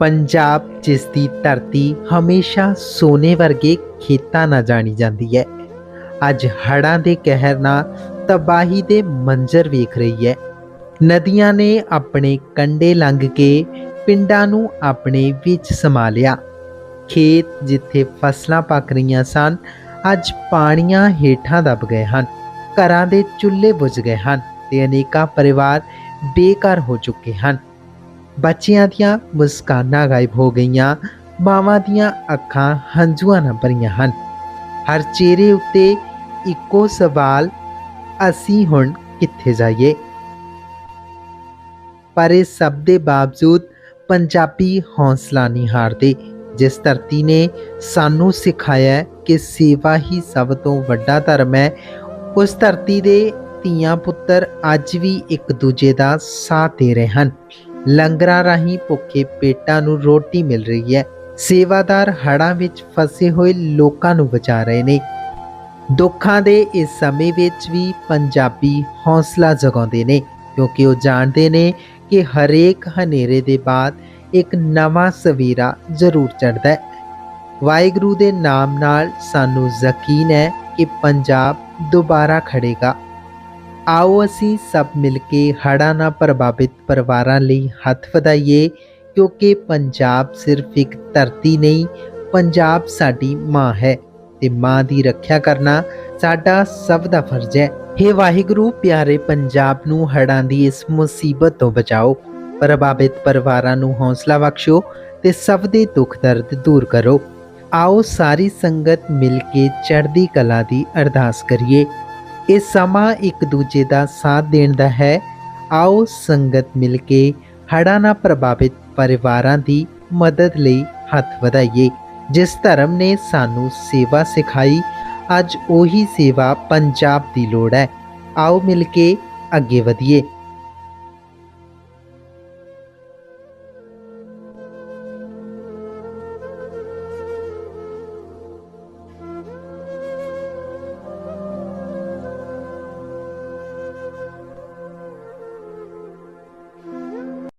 ਪੰਜਾਬ, ਜਿਸ ਦੀ ਧਰਤੀ ਹਮੇਸ਼ਾ ਸੋਨੇ ਵਰਗੇ ਖੇਤਾਂ ਨਾਲ ਜਾਣੀ ਜਾਂਦੀ ਹੈ। ਅੱਜ ਹੜ੍ਹਾਂ ਦੇ ਕਹਿਰ ਨਾਲ ਤਬਾਹੀ ਦੇ ਮੰਜ਼ਰ ਵੇਖ ਰਹੀ ਹੈ। ਨਦੀਆਂ ਨੇ ਆਪਣੇ ਕੰਡੇ ਲੰਘ ਕੇ ਪਿੰਡਾਂ ਨੂੰ ਆਪਣੇ ਵਿੱਚ ਸਮਾ ਲਿਆ ਖੇਤ ਜਿੱਥੇ ਫਸਲਾਂ ਪੱਕ ਰਹੀਆਂ ਸਨ, ਅੱਜ ਪਾਣੀਆਂ ਹੇਠਾਂ ਦਬ ਗਏ ਹਨ। ਘਰਾਂ ਦੇ ਚੁੱਲ੍ਹੇ ਬੁਝ ਗਏ ਹਨ ਤੇ ਅਨੇਕਾਂ ਪਰਿਵਾਰ ਬੇਘਰ ਹੋ ਚੁੱਕੇ ਹਨ। ਬੱਚਿਆਂ ਦੀਆਂ ਮੁਸਕਾਨਾਂ ਗਾਇਬ ਹੋ ਗਈਆਂ, ਮਾਵਾਂ ਦੀਆਂ ਅੱਖਾਂ ਹੰਝੂਆਂ ਨਾਲ ਭਰੀਆਂ ਹਨ। ਹਰ ਚਿਹਰੇ ਉੱਤੇ ਇੱਕੋ ਸਵਾਲ, ਅਸੀਂ ਹੁਣ ਕਿੱਥੇ ਜਾਈਏ? ਪਰ ਇਸ ਸਭ ਦੇ ਬਾਵਜੂਦ ਪੰਜਾਬੀ ਹੌਸਲਾ ਨਹੀਂ ਹਾਰਦੇ, ਜਿਸ ਧਰਤੀ ਨੇ ਸਾਨੂੰ ਸਿਖਾਇਆ ਕਿ ਸੇਵਾ ਹੀ ਸਭ ਤੋਂ ਵੱਡਾ ਧਰਮ ਹੈ, ਉਸ ਧਰਤੀ ਦੇ ਧੀਆਂ ਪੁੱਤਰ ਅੱਜ ਵੀ ਇੱਕ ਦੂਜੇ ਦਾ ਸਾਥ ਦੇ ਰਹੇ ਹਨ। ਲੰਗਰਾਂ ਰਾਹੀਂ ਭੁੱਖੇ ਪੇਟਾਂ ਨੂੰ ਰੋਟੀ ਮਿਲ ਰਹੀ ਹੈ। ਸੇਵਾਦਾਰ ਹੜ੍ਹਾਂ ਵਿੱਚ ਫਸੇ ਹੋਏ ਲੋਕਾਂ ਨੂੰ ਬਚਾ ਰਹੇ ਨੇ। ਦੁੱਖਾਂ ਦੇ ਇਸ ਸਮੇਂ ਵਿੱਚ ਵੀ ਪੰਜਾਬੀ ਹੌਸਲਾ ਜਗਾਉਂਦੇ ਨੇ, ਕਿਉਂਕਿ ਉਹ ਜਾਣਦੇ ਨੇ ਕਿ ਹਰੇਕ ਹਨੇਰੇ ਦੇ ਬਾਅਦ ਇੱਕ ਨਵਾਂ ਸਵੇਰਾ ਜ਼ਰੂਰ ਚੜ੍ਹਦਾ ਹੈ। ਵਾਹਿਗੁਰੂ ਦੇ ਨਾਮ ਨਾਲ ਸਾਨੂੰ ਯਕੀਨ ਹੈ ਕਿ ਪੰਜਾਬ ਦੁਬਾਰਾ ਖੜੇਗਾ ਆਓ ਅਸੀਂ ਸਭ ਮਿਲ ਕੇ ਹੜ੍ਹਾਂ ਨਾਲ ਪ੍ਰਭਾਵਿਤ ਪਰਿਵਾਰਾਂ ਲਈ ਹੱਥ ਵਧਾਈਏ, ਕਿਉਂਕਿ ਪੰਜਾਬ ਸਿਰਫ ਇੱਕ ਧਰਤੀ ਨਹੀਂ, ਪੰਜਾਬ ਸਾਡੀ ਮਾਂ ਹੈ ਤੇ ਮਾਂ ਦੀ ਰੱਖਿਆ ਕਰਨਾ ਸਾਡਾ ਸਭ ਦਾ ਫਰਜ਼ ਹੈ। हे ਵਾਹਿਗੁਰੂ, ਪਿਆਰੇ ਪੰਜਾਬ ਨੂੰ ਹੜ੍ਹਾਂ ਦੀ ਇਸ ਮੁਸੀਬਤ ਤੋਂ ਬਚਾਓ, ਪ੍ਰਭਾਵਿਤ ਪਰਿਵਾਰਾਂ ਨੂੰ ਹੌਸਲਾ ਬਖਸ਼ੋ ਤੇ ਸਭ ਦੇ ਦੁੱਖ ਦਰਦ ਦੂਰ ਕਰੋ। ਆਓ ਸਾਰੀ ਸੰਗਤ ਮਿਲ ਕੇ ਚੜ੍ਹਦੀ ਕਲਾ ਦੀ ਅਰਦਾਸ ਕਰੀਏ। ਇਹ ਸਮਾਂ ਇੱਕ ਦੂਜੇ ਦਾ ਸਾਥ ਦੇਣ ਦਾ ਹੈ। ਆਓ ਸੰਗਤ ਮਿਲ ਕੇ ਹੜ੍ਹਾਂ ਨਾਲ ਪ੍ਰਭਾਵਿਤ ਪਰਿਵਾਰਾਂ ਦੀ ਮਦਦ ਲਈ ਹੱਥ ਵਧਾਈਏ। ਜਿਸ ਧਰਮ ਨੇ ਸਾਨੂੰ ਸੇਵਾ ਸਿਖਾਈ, ਅੱਜ ਉਹੀ ਸੇਵਾ ਪੰਜਾਬ ਦੀ ਲੋੜ ਹੈ। ਆਓ ਮਿਲ ਕੇ ਅੱਗੇ ਵਧੀਏ।